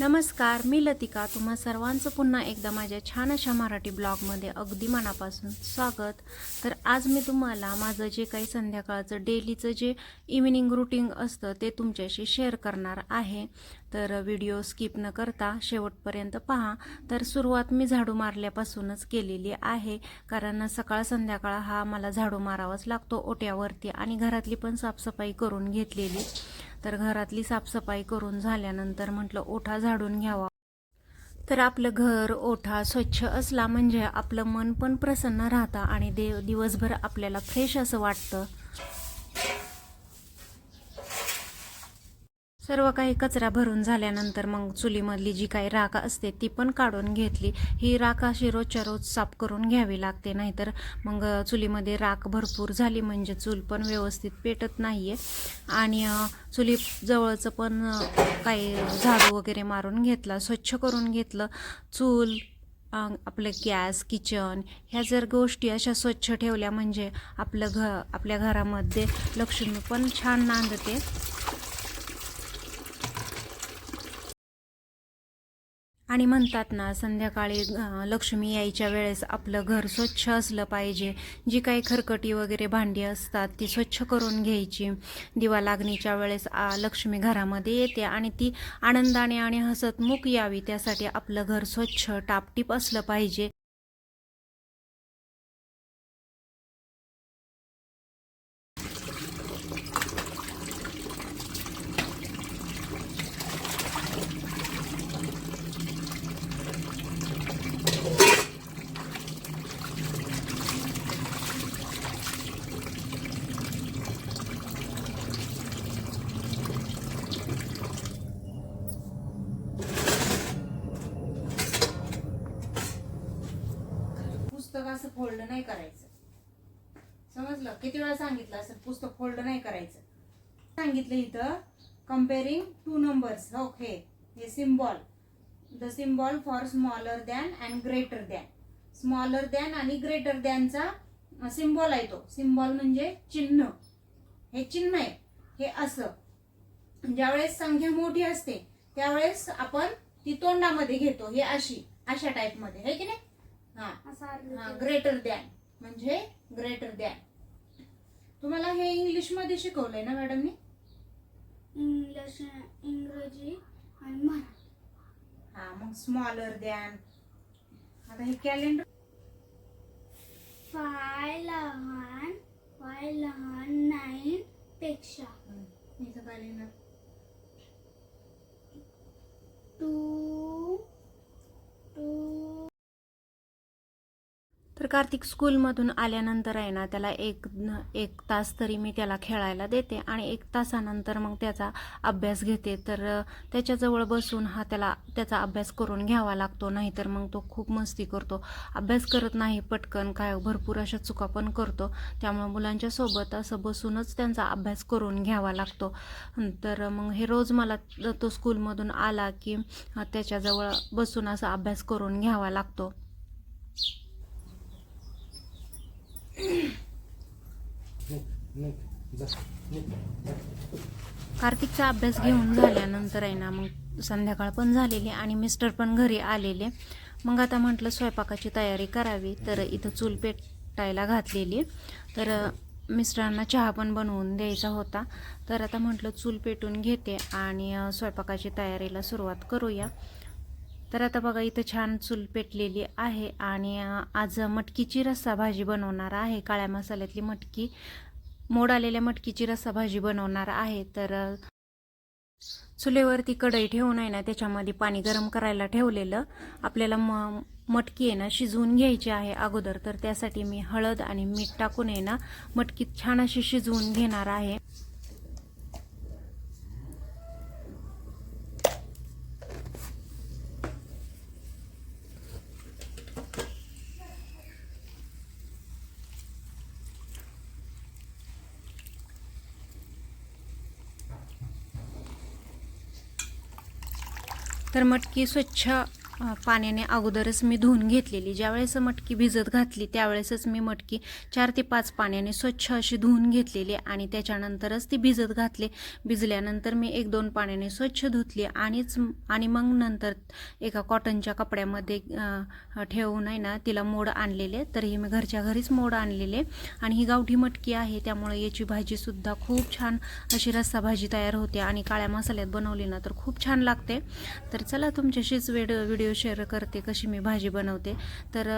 नमस्कार मी लतिका. तुम्हा सर्वांचं पुन्हा एकदा माझ्या छान अशा मराठी ब्लॉगमध्ये अगदी मनापासून स्वागत. तर आज मी तुम्हाला माझं जे काही संध्याकाळचं डेलीचं जे इव्हिनिंग रुटीन असतं ते तुमच्याशी शेअर करणार आहे. तर व्हिडिओ स्किप न करता शेवटपर्यंत पहा. तर सुरुवात मी झाडू मारल्यापासूनच केलेली आहे. कारण सकाळ संध्याकाळ हा मला झाडू मारावाच लागतो. ओट्यावरती आणि घरातली पण साफसफाई करून घेतलेली. तर घरातली साफसफाई करून झाल्यानंतर म्हटलं ओठा झाडून घ्यावा. तर आपलं घर ओठा स्वच्छ असला म्हणजे आपलं मन पण प्रसन्न राहतं आणि देव दिवसभर आपल्याला फ्रेश असं वाटतं. सर्व काही कचरा भरून झाल्यानंतर मग चुलीमधली जी काही राख असते ती पण काढून घेतली. ही राख अशी रोजच्या रोज साफ करून घ्यावी लागते नाहीतर मग चुलीमध्ये राख भरपूर झाली म्हणजे चूल पण व्यवस्थित पेटत नाही आहे आणि चुली जवळचं पण काही झाडू वगैरे मारून घेतला स्वच्छ करून घेतलं. चूल आपलं गॅस किचन ह्या जर गोष्टी अशा स्वच्छ ठेवल्या म्हणजे आपलं घ आपल्या घरामध्ये लक्ष्मी पण छान नांदते. आणि म्हणतात ना संध्याकाळी लक्ष्मी यायच्या वेळेस आपलं घर स्वच्छ असलं पाहिजे. जी काही खरकटी वगैरे भांडी असतात ती स्वच्छ करून घ्यायची. दिवा लागणीच्या वेळेस लक्ष्मी घरामध्ये येते आणि ती आनंदाने आणि हसतमुख यावी. त्यासाठी आपलं घर स्वच्छ टापटीप असलं पाहिजे. पुस्तक फोल्ड नाही करायचं. समजलं? किती वेळा सांगितलं असं पुस्तक फोल्ड नाही करायचं? सांगितलं इथं कम्पेरिंग टू नंबर्स ओके हे symbol the symbol for smaller than and greater than smaller than आणि ग्रेटर दॅनचा सिम्बॉल आहे तो. सिम्बॉल म्हणजे चिन्ह. हे चिन्ह आहे. हे असं. ज्यावेळेस संख्या मोठी असते त्यावेळेस आपण ती तोंडामध्ये घेतो. हे अशी अशा टाईपमध्ये हे है की नाही? हा. ग्रेटर दॅन म्हणजे ग्रेटर दॅन तुम्हाला हे इंग्लिशमध्ये शिकवलंय ना मॅडमनी इंग्लिश इंग्रजी आणि मराठी. हा मग स्मॉलर दॅन आता हे कॅलेंडर फाय लहान फाय लहान नाईन पेक्षा. इथं काय लिहिणार टू टू तर कार्तिक स्कूलमधून आल्यानंतर आहे ना त्याला एक एक तास तरी मी त्याला खेळायला देते आणि एक तासानंतर मग त्याचा अभ्यास घेते. तर त्याच्याजवळ बसून हा त्याला त्याचा अभ्यास करून घ्यावा लागतो नाहीतर मग तो खूप मस्ती करतो. अभ्यास करत नाही पटकन काय भरपूर अशा चुका पण करतो. त्यामुळे मुलांच्या सोबत असं बसूनच त्यांचा अभ्यास करून घ्यावा लागतो. तर मग हे रोज मला तो स्कूलमधून आला की त्याच्याजवळ बसून असा अभ्यास करून घ्यावा लागतो. कार्तिकचा अभ्यास घेऊन झाल्यानंतर आहे ना मग संध्याकाळ पण झालेली आणि मिस्टर पण घरी आलेले. मग आता म्हटलं स्वयंपाकाची तयारी करावी तर इथं चूल पेटायला घातलेली. तर मिस्टरांना चहा पण बनवून द्यायचा होता. तर आता म्हटलं चूल पेटून घेते आणि स्वयंपाकाची तयारीला सुरुवात करूया. तर आता बघा इथं छान चूल पेटलेली आहे आणि आज मटकीची रस्सा भाजी बनवणार आहे. काळ्या मसाल्यातली मटकी मोड आलेल्या मटकीची रस्सा भाजी बनवणार आहे. तर चुलीवरती कढई ठेवून आहे ना त्याच्यामध्ये पाणी गरम करायला ठेवलेलं. आपल्याला म मटकी आहे ना शिजवून घ्यायची आहे अगोदर. तर त्यासाठी मी हळद आणि मीठ टाकून आहे ना मटकी छान अशी शिजवून घेणार आहे. तर मटकी स्वच्छ पाण्याने अगोदरच मी धुवून घेतलेली. ज्यावेळेस मटकी भिजत घातली त्यावेळेसच मी मटकी चार ते पाच पाण्याने स्वच्छ अशी धुवून घेतलेली आणि त्याच्यानंतरच ती भिजत घातली. भिजल्यानंतर मी एक दोन पाण्याने स्वच्छ धुतली आणिच आणि मग नंतर एका कॉटनच्या कपड्यामध्ये ठेवून आहे ना तिला मोड आणलेले. तर हे मी घरच्या घरीच मोड आणलेले. आणि ही गावठी मटकी आहे त्यामुळे याची भाजीसुद्धा खूप छान अशी रस्सा भाजी तयार होते. आणि काळ्या मसाल्यात बनवली ना तर खूप छान लागते. तर चला तुमच्याशीच वेळ व्हिडिओ शेअर करते कशी मी भाजी बनवते. तर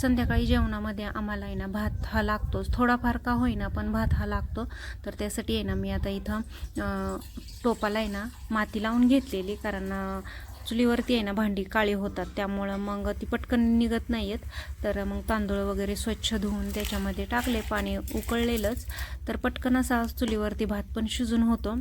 संध्याकाळी जेवणामध्ये आम्हाला आहे ना भात हा लागतोच थोडाफार का होईना पण भात हा लागतो. तर त्यासाठी आहे ना मी आता इथं टोपाला आहे ना माती लावून घेतलेली. कारण चुलीवरती आहे ना भांडी काळी होतात. त्यामुळं मग ती पटकन निघत नाही आहेत तर मग तांदूळ वगैरे स्वच्छ धुवून त्याच्यामध्ये टाकले. पाणी उकळलेलंच. तर पटकन असा चुलीवरती भात पण शिजून होतो.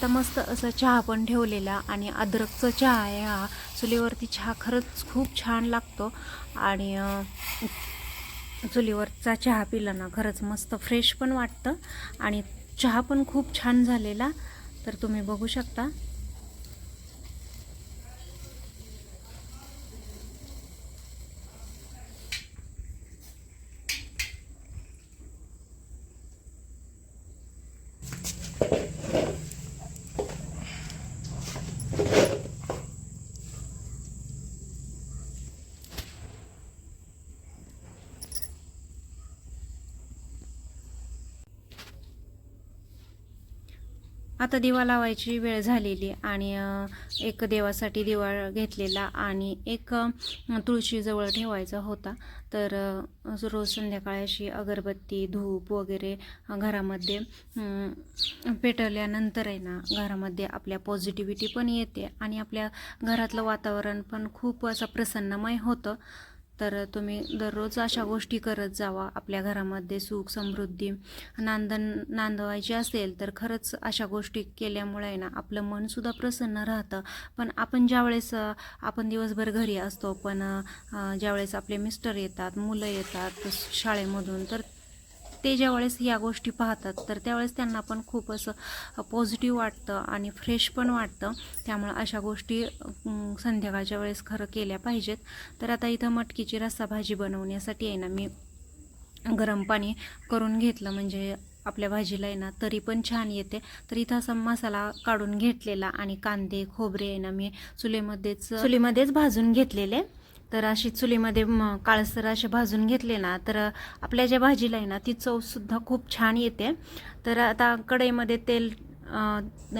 आता मस्त असं चहा पण ठेवलेला आणि अद्रकचा चहा आहे हा. चुलीवरती चहा खरंच खूप छान लागतो. आणि चुलीवरचा चहा पिला ना खरंच मस्त फ्रेश पण वाटतं. आणि चहा पण खूप छान झालेला. तर तुम्ही बघू शकता. आता दिवा लावायची वेळ झालेली आणि एक देवासाठी दिवा घेतलेला आणि एक तुळशीजवळ ठेवायचा होता. तर रोज संध्याकाळी अशी अगरबत्ती धूप वगैरे घरामध्ये पेटवल्यानंतर आहे ना घरामध्ये आपल्या पॉझिटिव्हिटी पण येते आणि आपल्या घरातलं वातावरण पण खूप असं प्रसन्नमय होतं. तर तुम्ही दररोज अशा गोष्टी करत जावा. आपल्या घरामध्ये सुख समृद्धी नांदन नांदवायची असेल तर खरंच अशा गोष्टी केल्यामुळे आहे ना आपलं मनसुद्धा प्रसन्न राहतं. पण आपण ज्यावेळेस आपण दिवसभर घरी असतो पण ज्यावेळेस आपले मिस्टर येतात मुलं येतात शाळेमधून तर ते ज्यावेळेस या गोष्टी पाहतात तर त्यावेळेस त्यांना पण खूप असं पॉझिटिव्ह वाटतं आणि फ्रेश पण वाटतं. त्यामुळं अशा गोष्टी संध्याकाळच्या वेळेस खरं केल्या पाहिजेत. तर आता इथं मटकीची रस्सा भाजी बनवण्यासाठी आहे ना मी गरम पाणी करून घेतलं. म्हणजे आपल्या भाजीला आहे ना तरी पण छान येते. तर इथं असा मसाला काढून घेतलेला आणि कांदे खोबरे आहे ना मी चुलीमध्येच चुलीमध्येच भाजून घेतलेले. तर अशी चुलीमध्ये म- काळसर असे भाजून घेतले ना तर आपल्या ज्या भाजीला आहे ना ती चवसुद्धा खूप छान येते. तर आता कढईमध्ये तेल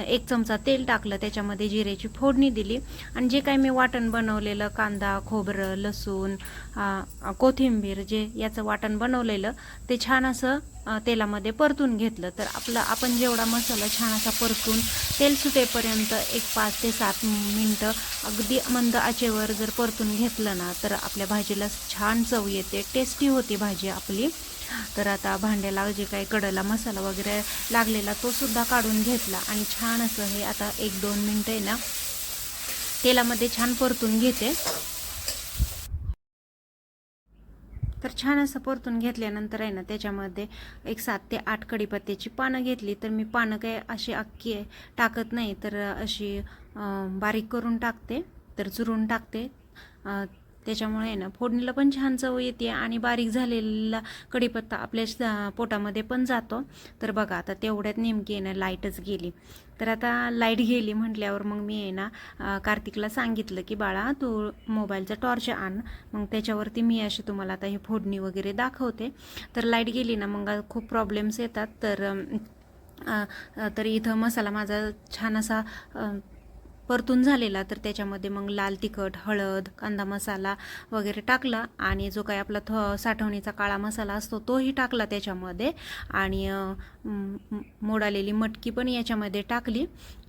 एक चमचा तेल टाकलं त्याच्यामध्ये जिऱ्याची फोडणी दिली. आणि जे काही मी वाटण बनवलेलं कांदा खोबरं लसूण कोथिंबीर जे याचं वाटण बनवलेलं ते छान असं तेलामध्ये परतून घेतलं. तर आपलं आपण जेवढा मसाला छान असा परतून तेल सुटेपर्यंत एक पाच ते सात मिनटं अगदी मंद आचेवर जर परतून घेतलं ना तर आपल्या भाजीला छान चव येते टेस्टी होती भाजी आपली. तर आता भांड्याला जे काही कडला मसाला वगैरे लागलेला तो सुद्धा काढून घेतला आणि छान असं हे आता एक दोन मिनटं आहे ना तेलामध्ये छान परतून घेते. तर छान असं परतून घेतल्यानंतर आहे ना त्याच्यामध्ये एक सात ते आठ कडीपत्त्याची पानं घेतली. तर मी पानं काय अशी अख्खी आहे, टाकत नाही तर अशी बारीक करून टाकते तर चुरून टाकते. त्याच्यामुळे आहे ना फोडणीला पण छान चव येते आणि बारीक झालेला कढीपत्ता आपल्या पोटामध्ये पण जातो. तर बघा आता तेवढ्यात नेमकी आहे ना लाईटच गेली. तर आता लाइट गेली म्हटल्यावर मग मी आहे ना कार्तिकला सांगितलं की बाळा तू मोबाईलचा टॉर्च आण. मग त्याच्यावरती मी अशी तुम्हाला आता हे फोडणी वगैरे दाखवते. तर लाइट गेली ना मग खूप प्रॉब्लेम्स येतात. तर तर इथं मसाला माझा छान असा परतून झालेला तर त्याच्यामध्ये मग लाल तिखट हळद कांदा मसाला वगैरे टाकला आणि जो काही आपला थ साठवणीचा काळा मसाला असतो तोही टाकला त्याच्यामध्ये आणि मोडालेली मटकी पण याच्यामध्ये टाकली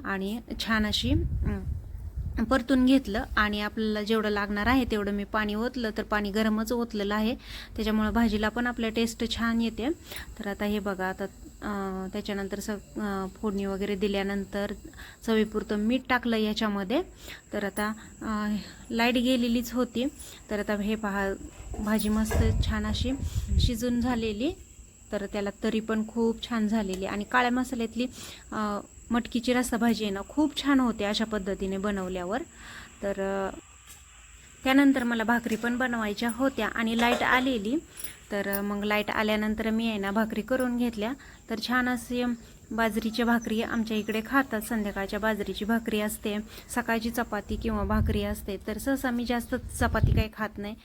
आणि छान अशी परतून घेतलं आणि आपल्याला जेवढं लागणार आहे तेवढं मी पाणी ओतलं तर पाणी गरमच ओतलेलं आहे. त्याच्यामुळं भाजीला पण आपल्या टेस्ट छान येते. तर आता हे बघा आता त्याच्यानंतर स फोडणी वगैरे दिल्यानंतर चवीपुरतं मीठ टाकलं याच्यामध्ये. तर आता लाइट गेलेलीच होती. तर आता हे पहा भाजी मस्त छान अशी शिजून झालेली. तर त्याला तरी पण खूप छान झालेली. आणि काळ्या मसाल्यातली मटकीची रस्सा भाजी आहे ना खूप छान होते अशा पद्धतीने बनवल्यावर. तर त्यानंतर मला भाकरी पण बनवायच्या होत्या आणि लाइट आलेली. तर मग लाइट आल्यानंतर मी आहे ना भाकरी करून घेतल्या. तर छान असे बाजरीची भाकरी आमच्या इकडे खातात. संध्याकाळच्या बाजरीची भाकरी असते सकाळची चपाती किंवा भाकरी असते. तर सहसा मी जास्त चपाती काही खात नाही.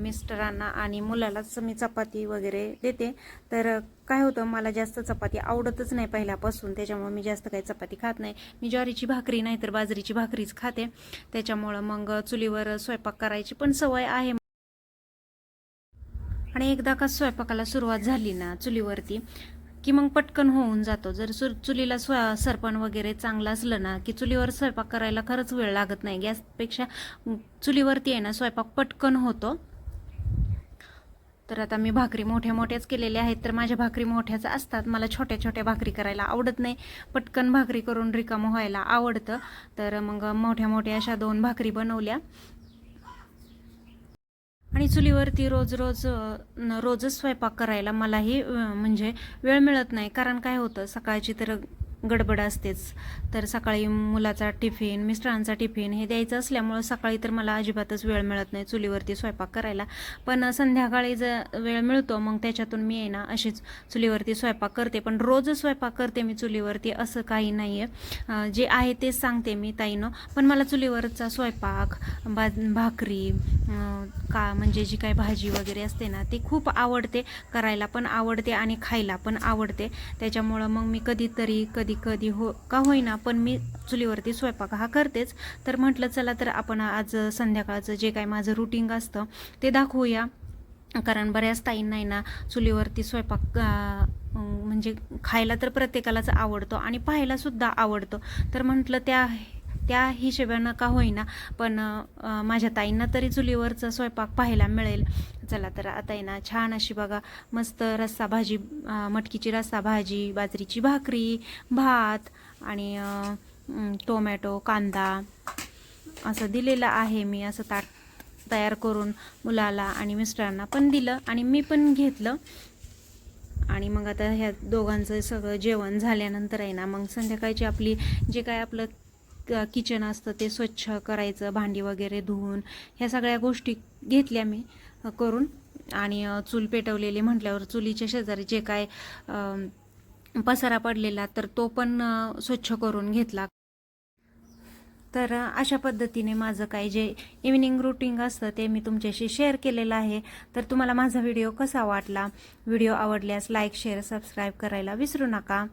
मिस्टरांना आणि मुलालाच मी चपाती वगैरे देते. तर काय होतं मला जास्त चपाती आवडतच नाही पहिल्यापासून. त्याच्यामुळे मी जास्त काही चपाती खात नाही. मी ज्वारीची भाकरी नाही तर बाजरीची भाकरीच खाते. त्याच्यामुळं मग चुलीवर स्वयंपाक करायची पण सवय आहे. आणि एकदा का स्वयंपाकाला सुरुवात झाली ना चुलीवरती की मग पटकन होऊन जातो. जर सुर चुलीला स्व सरपण वगैरे चांगलं असलं ना की चुलीवर स्वयंपाक करायला खरंच वेळ लागत नाही. गॅसपेक्षा चुलीवरती आहे ना स्वयंपाक पटकन होतो. तर आता मी भाकरी मोठ्या मोठ्याच केलेल्या आहेत. तर माझ्या भाकरी मोठ्याच असतात. मला छोट्या छोट्या भाकरी करायला आवडत नाही. पटकन भाकरी करून रिकामं व्हायला आवडतं. तर मग मोठ्या मोठ्या अशा दोन भाकरी बनवल्या. आणि चुलीवरती रोज रोज रोजच स्वयंपाक करायला मलाही म्हणजे वेळ मिळत नाही. कारण काय होतं सकाळची तर गडबड असतेच. तर सकाळी मुलाचा टिफिन मिस्टरांचा टिफिन हे द्यायचं असल्यामुळं सकाळी तर मला अजिबातच वेळ मिळत नाही चुलीवरती स्वयंपाक करायला. पण संध्याकाळी जर वेळ मिळतो मग त्याच्यातून मी आहे ना अशीच चुलीवरती स्वयंपाक करते. पण रोज स्वयंपाक करते मी चुलीवरती असं काही नाही आहे जे आहे तेच सांगते मी ताईनं. पण मला चुलीवरचा स्वयंपाक भाकरी का म्हणजे जी काही भाजी वगैरे असते ना ती खूप आवडते करायला पण आवडते आणि खायला पण आवडते. त्याच्यामुळं मग मी कधीतरी कधी कधी हो का होईना पण मी चुलीवरती स्वयंपाक हा करतेच. तर म्हटलं चला तर आपण आज संध्याकाळचं जे काही माझं रुटीन असतं ते दाखवूया. कारण बऱ्याच ताईंना आहे ना चुलीवरती स्वयंपाक म्हणजे खायला तर प्रत्येकालाच आवडतो आणि पाहायलासुद्धा आवडतं आवडतो. तर म्हटलं त्या त्या हिशेबानं का होईना पण माझ्या ताईंना तरी चुलीवरचा स्वयंपाक पाहायला मिळेल. चला तर आता आहे ना छान अशी बघा मस्त रस्सा भाजी मटकीची रस्सा भाजी बाजरीची भाकरी भात आणि टोमॅटो कांदा असं दिलेलं आहे मी असं ताट तयार करून मुलाला आणि मिस्टरांना पण दिलं आणि मी पण घेतलं. आणि मग आता ह्या दोघांचं सगळं जेवण झाल्यानंतर आहे ना मग संध्याकाळची आपली जे काय आपलं किचन असतं ते स्वच्छ करायचं भांडी वगैरे धुवून ह्या सगळ्या गोष्टी घेतल्या मी करून. आणि चूल पेटवलेली म्हटल्यावर चुलीच्या शेजारी जे काय पसारा पडलेला तर तो पण स्वच्छ करून घेतला. तर अशा पद्धतीने माझं काय जे इव्हिनिंग रुटीन असतं ते मी तुमच्याशी शेअर केलेलं आहे. तर तुम्हाला माझा व्हिडिओ कसा वाटला? व्हिडिओ आवडल्यास लाईक शेअर सबस्क्राईब करायला विसरू नका.